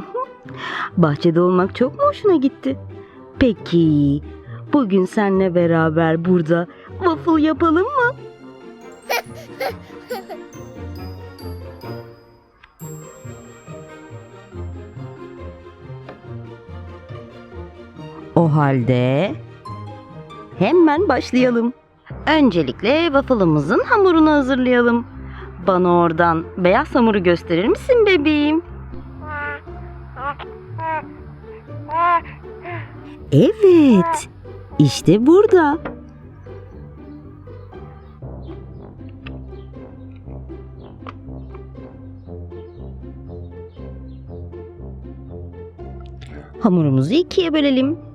Bahçede olmak çok mu hoşuna gitti? Peki, bugün seninle beraber burada waffle yapalım mı? O halde hemen başlayalım. Öncelikle waffle'ımızın hamurunu hazırlayalım. Bana oradan beyaz hamuru gösterir misin bebeğim? Evet. İşte burada. Hamurumuzu ikiye bölelim.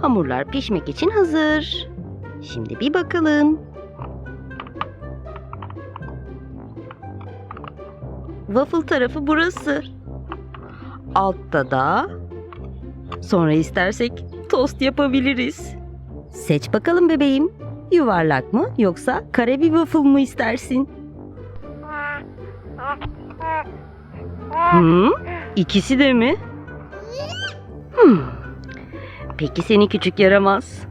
Hamurlar pişmek için hazır. Şimdi bir bakalım. Waffle tarafı burası. Altta da sonra istersek tost yapabiliriz. Seç bakalım bebeğim. Yuvarlak mı yoksa kare bir waffle mı istersin? Hı? İkisi de mi? Hmm. Peki seni küçük yaramaz.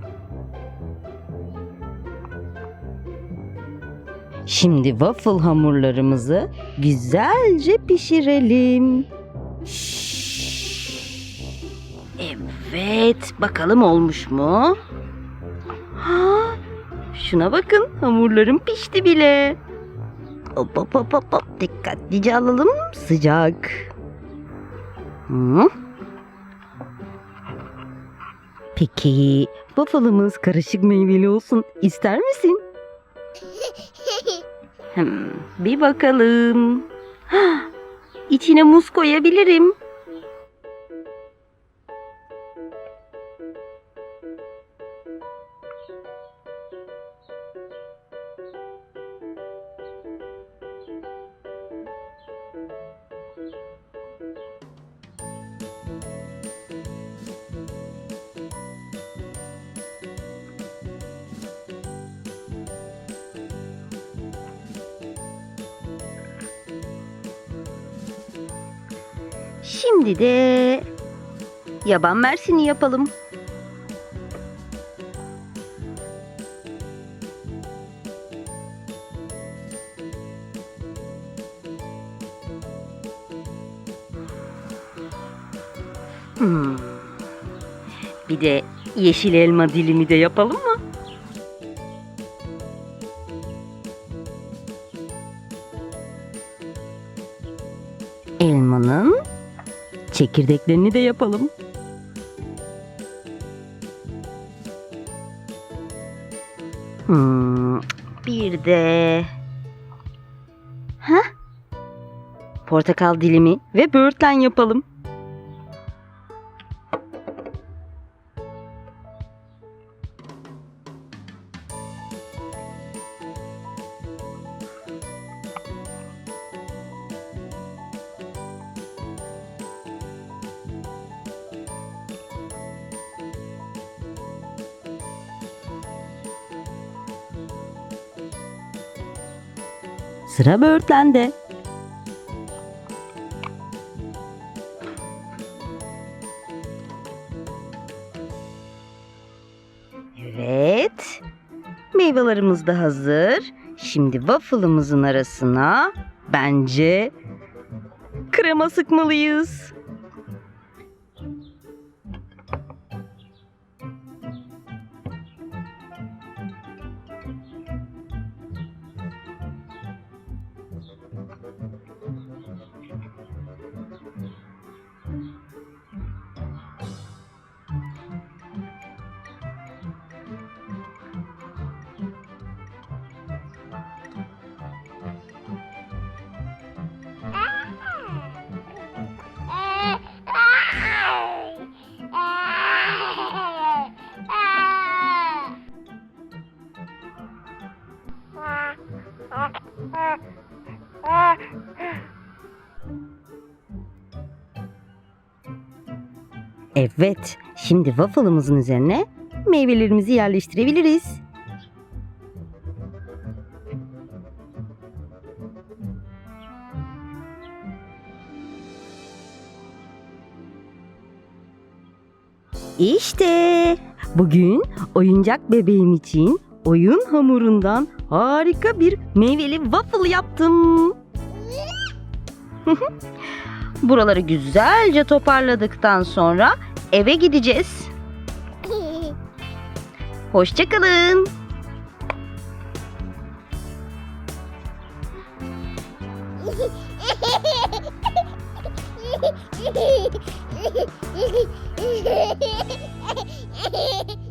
Şimdi waffle hamurlarımızı güzelce pişirelim. Evet, bakalım olmuş mu? Ha, şuna bakın, hamurlarım pişti bile. Hop hop hop hop dikkatlice alalım, sıcak. Hı? Peki waffle'ımız karışık meyveli olsun ister misin? Hmm, bir bakalım. Hah, İçine muz koyabilirim. Şimdi de yaban mersini yapalım. Hmm. Bir de yeşil elma dilimi de yapalım mı? Elmanın çekirdeklerini de yapalım. Hmm, bir de Heh. Portakal dilimi ve böğürtlen yapalım. Sıra böğürtlende. Evet. Meyvelerimiz de hazır. Şimdi waffle'ımızın arasına bence krema sıkmalıyız. Evet, şimdi waffle'ımızın üzerine meyvelerimizi yerleştirebiliriz. İşte bugün oyuncak bebeğim için oyun hamurundan harika bir meyveli waffle yaptım. Buraları güzelce toparladıktan sonra eve gideceğiz. Hoşçakalın. Hehehehe